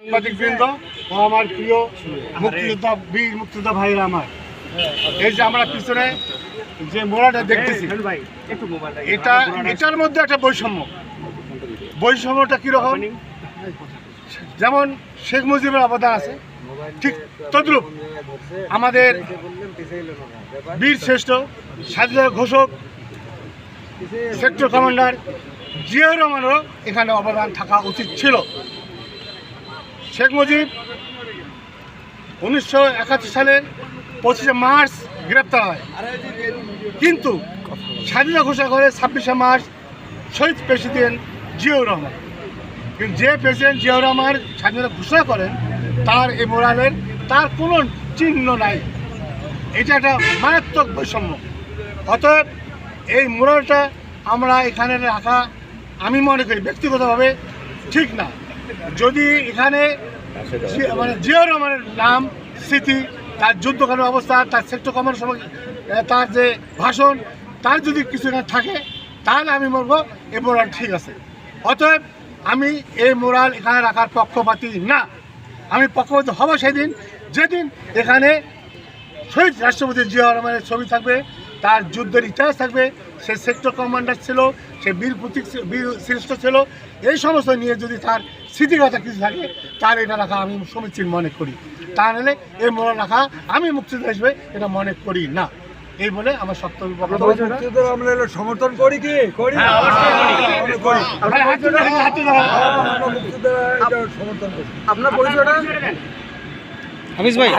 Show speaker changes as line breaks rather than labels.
সাংবাদিক বৃন্দ ও আমার প্রিয় মুক্তিযোদ্ধা, বীর মুক্তিযোদ্ধা ভাইরা আমার। এই যে আমরা পিছনে যে মোড়াটা দেখতেছি, এটা, এটার মধ্যে একটা বৈষম্য। বৈষম্যটা কীরকম? যেমন শেখ মুজিবের অবদান আছে, ঠিক তদ্রুপ আমাদের বীর শ্রেষ্ঠ, স্বাধীনতা ঘোষক, সেক্টর কমান্ডার জিয়াউর রহমানেরও এখানে অবদান থাকা উচিত ছিল। শেখ মুজিব উনিশশো একাত্তর সালের পঁচিশে মার্চ গ্রেপ্তার হয়। কিন্তু স্বাধীনতা ঘোষণা করে ছাব্বিশে মার্চ শহীদ প্রেসিডেন্ট জিয়াউর রহমান। কিন্তু যে প্রেসিডেন্ট জিয়াউর রহমান স্বাধীনতা ঘোষণা করেন, তার এই মোরালের তার কোনো চিহ্ন নাই। এটা একটা মারাত্মক বৈষম্য। অতএব এই মোরালটা আমরা এখানে রাখা আমি মনে করি ব্যক্তিগতভাবে ঠিক না। যদি এখানে মানে জিয়াউর রহমানের নাম, স্মৃতি, তার যুদ্ধকালীন অবস্থা, তার সেক্টর কমান্ড সময় তার যে ভাষণ, তার যদি কিছু না থাকে, তাহলে আমি বলব এই মোরাল ঠিক আছে। অতএব আমি এই মোরাল এখানে রাখার পক্ষপাতী না। আমি পক্ষপাতী হব সেদিন, যেদিন এখানে শহীদ রাষ্ট্রপতি জিয়া রহমানের ছবি থাকবে তার যুদ্ধের ইতিহাস থাকবে সে সেক্টর কমান্ডার ছিল সে বীর প্রতীক বীর শ্রেষ্ঠ ছিল। এই সমস্ত নিয়ে যদি তার স্মৃতিগত কিছু থাকে তার এটা রাখা আমি সমীচীন মনে করি। তা নাহলে এই মনে রাখা আমি মুক্তিযোদ্ধা হিসেবে এটা মনে করি না। এই বলে আমার সপ্তম
মুক্তিযোদ্ধারা আমরা সমর্থন করি কি? করি আমরা করি। আমরা মুক্তিযোদ্ধারা এটা সমর্থন করি।
আপনার পরিচয়টা?
হাফিজ ভাই।